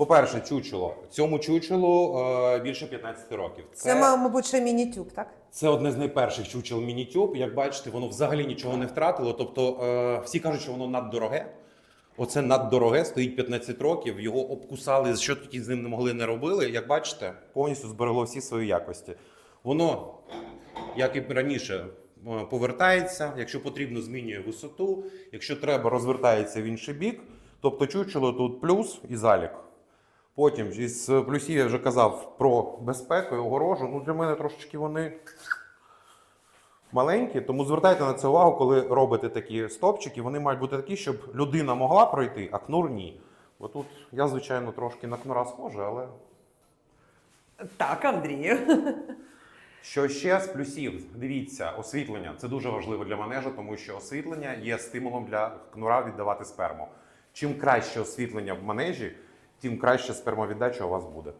По-перше, чучело. Цьому чучелу е, більше 15 років. Це, мабуть, ще мінітюб, так? Це одне з найперших чучел мінітюб. Як бачите, воно взагалі нічого не втратило. Тобто е, всі кажуть, що воно наддороге. Оце наддороге, стоїть 15 років. Його обкусали, що тільки з ним не могли не робили. Як бачите, повністю зберегло всі свої якості. Воно, як і раніше, е, повертається. Якщо потрібно, змінює висоту. Якщо треба, розвертається в інший бік. Тобто чучело тут плюс і залік. Потім із плюсів я вже казав про безпеку і огорожу. Ну, для мене трошечки вони маленькі, тому звертайте на це увагу, коли робите такі стопчики. Вони мають бути такі, щоб людина могла пройти, а кнур ні. Бо тут я, звичайно, трошки на кнура схожий, але. Так, Андрію. Що ще з плюсів? Дивіться, освітлення. Це дуже важливо для манежу, тому що освітлення є стимулом для кнура віддавати сперму. Чим краще освітлення в манежі, тим краще спермовіддача у вас буде.